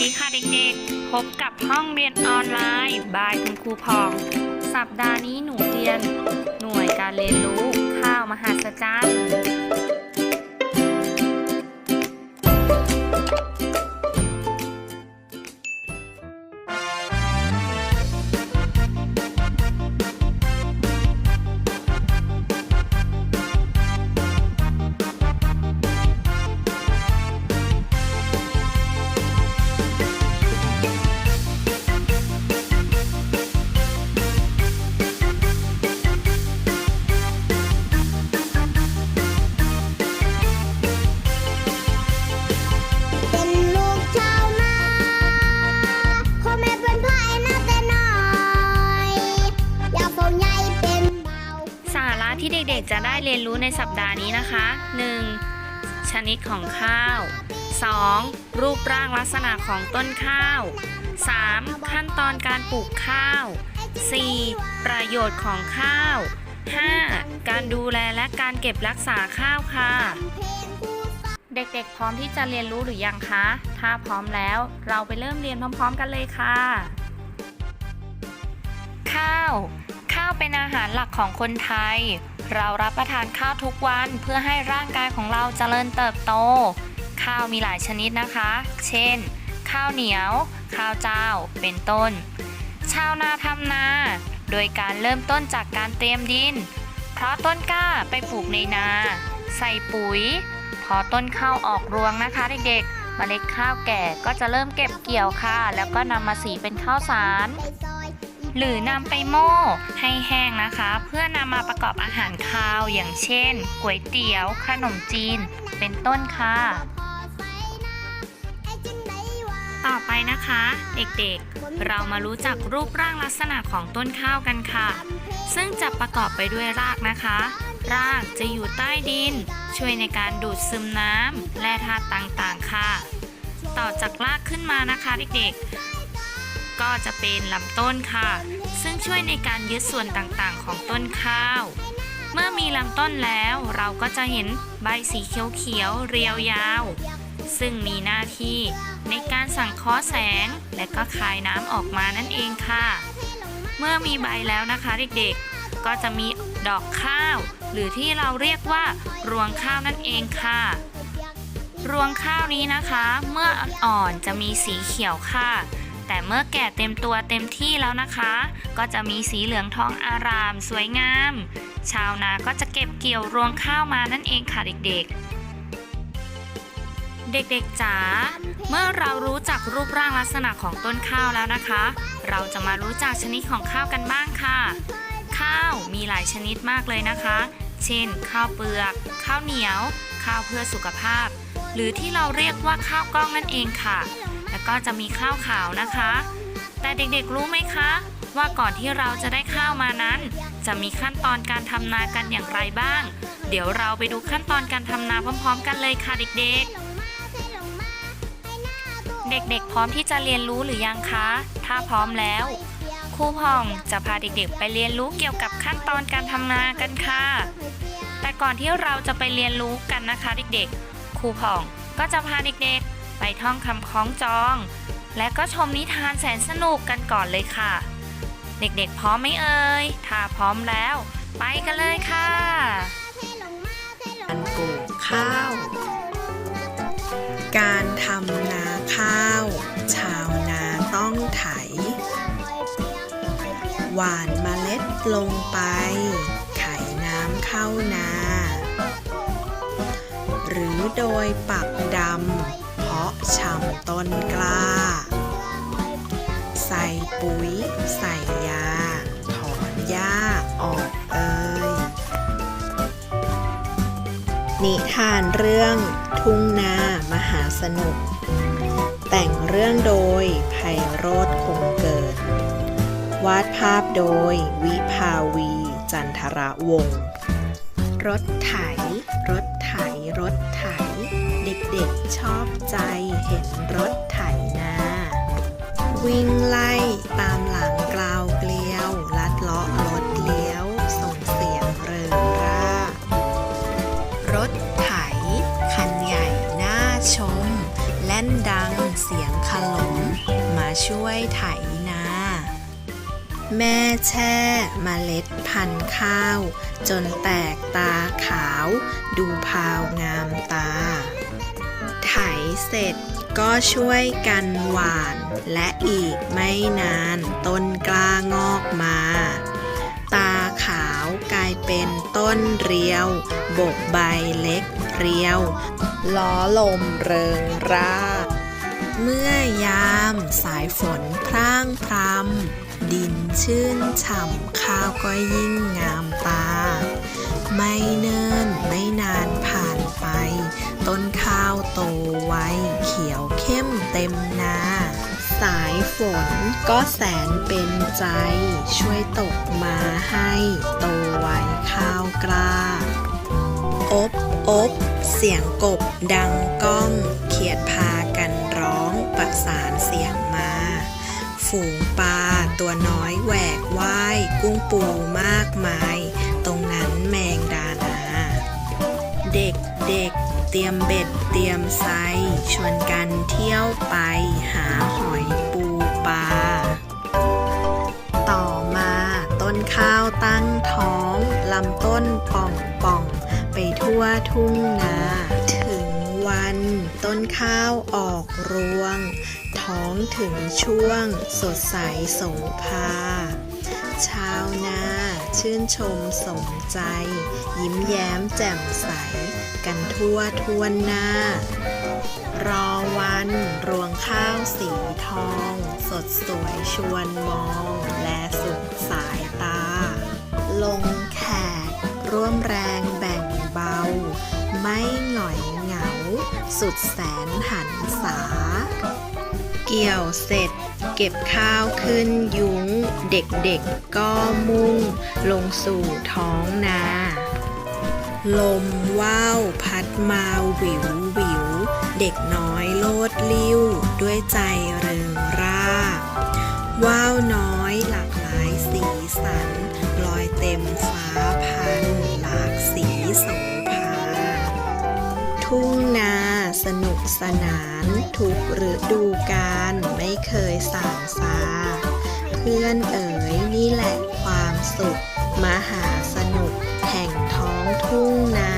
ดีค่ะเด็กๆ พบกับห้องเรียนออนไลน์บายคุณครูพอง สัปดาห์นี้หนูเรียน หน่วยการเรียนรู้ข้าวมหัศจรรย์ รู้ในสัปดาห์นี้นะคะ 1. ชนิดของข้าว 2. รูปร่างลักษณะของต้นข้าว 3. ขั้นตอนการปลูกข้าว 4. ประโยชน์ของข้าว 5. การดูแลและการเก็บรักษาข้าวค่ะ เด็กๆ พร้อมที่จะเรียนรู้หรือยังคะ ถ้าพร้อมแล้วเราไปเริ่มเรียนพร้อม ๆ กันเลยค่ะ ข้าว ข้าวเป็นอาหารหลักของคนไทย เรารับประทานข้าวทุกวันเพื่อให้ร่างกายของเราเจริญเติบโต ข้าวมีหลายชนิดนะคะ เช่น ข้าวเหนียว ข้าวเจ้า เป็นต้น ชาวนาทำนา โดยการเริ่มต้นจากการเตรียมดิน เพราะต้นกล้าไปปลูกในนา ใส่ปุ๋ย พอต้นข้าวออกรวงนะคะเด็กๆเมล็ดข้าวแก่ก็จะเริ่มเก็บเกี่ยวค่ะ แล้วก็นำมาสีเป็นข้าวสาร หรือนำไปโม่ให้แห้งนะคะ เพื่อนำมาประกอบอาหารคาวอย่างเช่นก๋วยเตี๋ยว ขนมจีน เป็นต้นค่ะ ต่อไปนะคะ เด็กๆ เรามารู้จักรูปร่างลักษณะของต้นข้าวกันค่ะ ซึ่งจะประกอบไปด้วยรากนะคะรากจะอยู่ใต้ดิน ช่วยในการดูดซึมน้ำและธาตุต่างๆค่ะ ต่อจากรากขึ้นมานะคะเด็กๆ ก็จะเป็นลำต้นค่ะ ซึ่งช่วยในการยึดส่วนต่างๆ ของต้นข้าว เมื่อมีลำต้นแล้วเราก็จะเห็นใบสีเขียวๆเรียวยาว ซึ่งมีหน้าที่ในการสังเคราะห์แสง และก็คายน้ำออกมานั่นเองค่ะ เมื่อมีใบแล้วนะคะเด็กๆ ก็จะมีดอกข้าว หรือที่เราเรียกว่ารวงข้าวนั่นเองค่ะรวงข้าวนี้นะคะ เมื่ออ่อนๆจะมีสีเขียวค่ะ แต่เมื่อแก่เต็มตัวเต็มที่แล้วนะคะ ก็จะมีสีเหลืองทองอาราม สวยงาม ชาวนาก็จะเก็บเกี่ยวรวงข้าวมานั่นเองค่ะเด็กๆเด็กๆจ๋า เมื่อเรารู้จักรูปร่างลักษณะของต้นข้าวแล้วนะคะ เราจะมารู้จักชนิดของข้าวกันบ้างค่ะ ข้าวมีหลายชนิดมากเลยนะคะ เช่น ข้าวเปลือก ข้าวเหนียว ข้าวเพื่อสุขภาพ หรือที่เราเรียกว่าข้าวกล้องนั่นเองค่ะ ก็จะมีข้าวขาวนะคะ แต่เด็กๆรู้ไหมคะ ว่าก่อนที่เราจะได้ข้าวมานั้น จะมีขั้นตอนการทำนากันอย่างไรบ้าง เดี๋ยวเราไปดูขั้นตอนการทำนาพร้อม ๆ กันเลยค่ะเด็กๆเด็กๆ พร้อมที่จะเรียนรู้หรือยังคะ ถ้าพร้อมแล้ว ครูพองจะพาเด็กๆ ไปเรียนรู้เกี่ยวกับขั้นตอนการทำนากันค่ะ แต่ก่อนที่เราจะไปเรียนรู้กันนะคะ เด็กๆ ครูพองก็จะพาเด็กๆ ไปท่องคำคล้องจอง และก็ชมนิทานแสนสนุกกันก่อนเลยค่ะ เด็กๆพร้อมไหมเอ่ย ถ้าพร้อมแล้ว ไปกันเลยค่ะการปลูกข้าว การทำนาข้าว ชาวนาต้องไถ หวานเมล็ดลงไปไขน้ำเข้านา หรือโดยปักดำาะชำต้นกล้า ใส่ปุ๋ย ใส่ยา ถอนหญ้าออกเอ่ยนิทานเรื่องทุ่งนามหาสนุก แต่งเรื่องโดยไพโรธคงเกิด วาดภาพโดยวิภาวีจันทระวงรถไถ ใจเห็นรถไถนา วิ่งไล่ตามหลังกลาวเกลียว ลัดเลาะรถเลี้ยว ส่งเสียงเริงร่า รถไถ คันใหญ่น่าชม แล่นดังเสียงขลม มาช่วยไถนา แม่แช่เมล็ดพันธุ์ข้าว จนแตกตาขาว ดูพาวงามตา ไถเสร็จก็ช่วยกันหวาน และอีกไม่นานต้นกล้างอกมา ตาขาวกลายเป็นต้นเรียว บกใบเล็กเรียว ล้อลมเริงร่า เมื่อยามสายฝนพร่างพรำดินชื่นฉ่ำข้าวก็ยิ่งงามตา ฝนก็แสนเป็นใจ ช่วยตกมาให้โตไวข้าวกล้า อบอบเสียงกบดังก้อง เขียดพากันร้องประสานเสียงมา ฝูงปลาตัวน้อยแหวกว่ายกุ้งปูมากมาย ตรงนั้นแมงดานาเด็กเด็กเตรียมเบ็ดเตรียมไซชวนกันเที่ยวไปหาหำต้นป่องป่อง ไปทั่วทุ่งนา ถึงวันต้นข้าวออกรวง ท้องถึงช่วงสดใสโสภา ชาวนาชื่นชมสมใจ ยิ้มแย้มแจ่มใส กันทั่วทวนหน้า รอวันรวงข้าวสีทอง สดสวยชวนมอง และสุขสายตา ลง สุดแสนหันษา เกี่ยวเสร็จเก็บข้าวขึ้นยุ้ง เด็กๆก็มุ่ง ลงสู่ท้องนา ลมว่าวพัดมาวิววิว เด็กน้อยโลดลิ้ว ด้วยใจเริงร่า ว่าวน้อยหลากหลายสีสัน ลอยเต็มฟ้าพัน หลากสีโสภาทุ่งนา สนุกสนานทุกฤดูกาลไม่เคยสั่งซา เพื่อนเอ๋ยนี่แหละความสุข มหาสนุกแห่งท้องทุ่งนา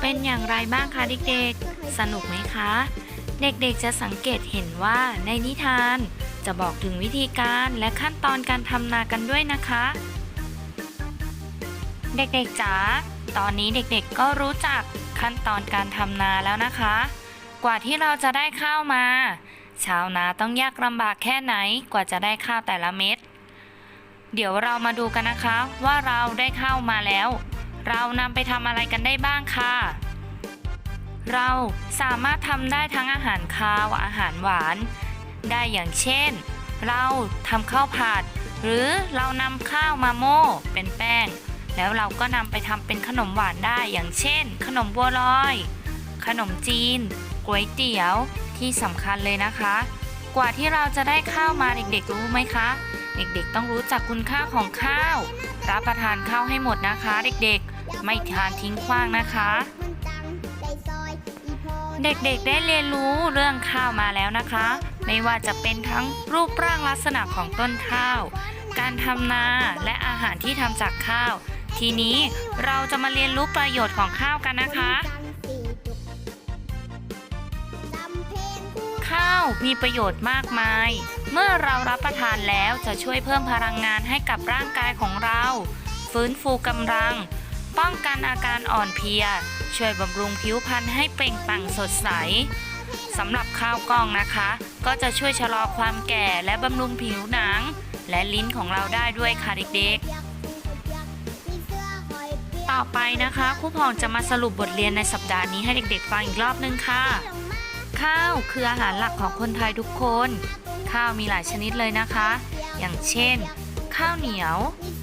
เป็นอย่างไรบ้างคะเด็กๆ สนุกไหมคะ เด็กๆจะสังเกตเห็นว่าในนิทานจะบอกถึงวิธีการและขั้นตอนการทำนากันด้วยนะคะ เด็กๆจ๋า ตอนนี้เด็กๆก็รู้จักขั้นตอนการทำนาแล้วนะคะ กว่าที่เราจะได้ข้าวมา ชาวนาต้องยากลำบากแค่ไหนกว่าจะได้ข้าวแต่ละเม็ด เดี๋ยวเรามาดูกันนะคะว่าเราได้ข้าวมาแล้ว เรานำไปทำอะไรกันได้บ้างค่ะ เราสามารถทำได้ทั้งอาหารคาวอาหารหวาน ได้อย่างเช่น เราทำข้าวผัด หรือเรานำข้าวมาโม่เป็นแป้ง แล้วเราก็นำไปทำเป็นขนมหวานได้อย่างเช่น ขนมบัวลอย ขนมจีนก๋วยเตี๋ยวที่สำคัญเลยนะคะ กว่าที่เราจะได้ข้าวมาเด็กๆรู้ไหมคะ เด็กๆต้องรู้จักคุณค่าของข้าว รับประทานข้าวให้หมดนะคะ เด็กๆ ไม่ทานทิ้งขว้างนะคะ เด็กๆได้เรียนรู้เรื่องข้าวมาแล้วนะคะ ไม่ว่าจะเป็นทั้งรูปร่างลักษณะของต้นข้าวการทำนาและอาหารที่ทำจากข้าว ทีนี้เราจะมาเรียนรู้ประโยชน์ของข้าวกันนะคะจังสี่จุกจำเพลงคู่ข้าวมีประโยชน์มากมาย เมื่อเรารับประทานแล้วจะช่วยเพิ่มพลังงานให้กับร่างกายของเรา ฟื้นฟูกำลัง ป้องกันอาการอ่อนเพลีย ช่วยบำรุงผิวพรรณให้เปล่งปลั่งสดใสสำหรับข้าวกล้องนะคะ ก็จะช่วยชะลอความแก่และบำรุงผิวหนัง และลิ้นของเราได้ด้วยค่ะเด็กเต่อไปนะคะครูพองจะมาสรุปบทเรียนในสัปดาห์นี้ให้เด็กๆฟังอีกรอบนึงค่ะ ข้าวคืออาหารหลักของคนไทยทุกคน ข้าวมีหลายชนิดเลยนะคะ อย่างเช่น ข้าวเหนียว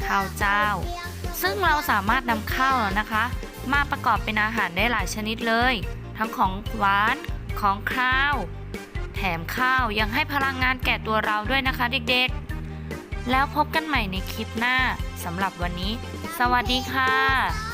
ข้าวเจ้า ซึ่งเราสามารถนำข้าวนะคะ มาประกอบเป็นอาหารได้หลายชนิดเลย ทั้งของหวานของข้าว แถมข้าวยังให้พลังงานแก่ตัวเราด้วยนะคะเด็กๆ แล้วพบกันใหม่ในคลิปหน้าสำหรับวันนี้ สวัสดีค่ะ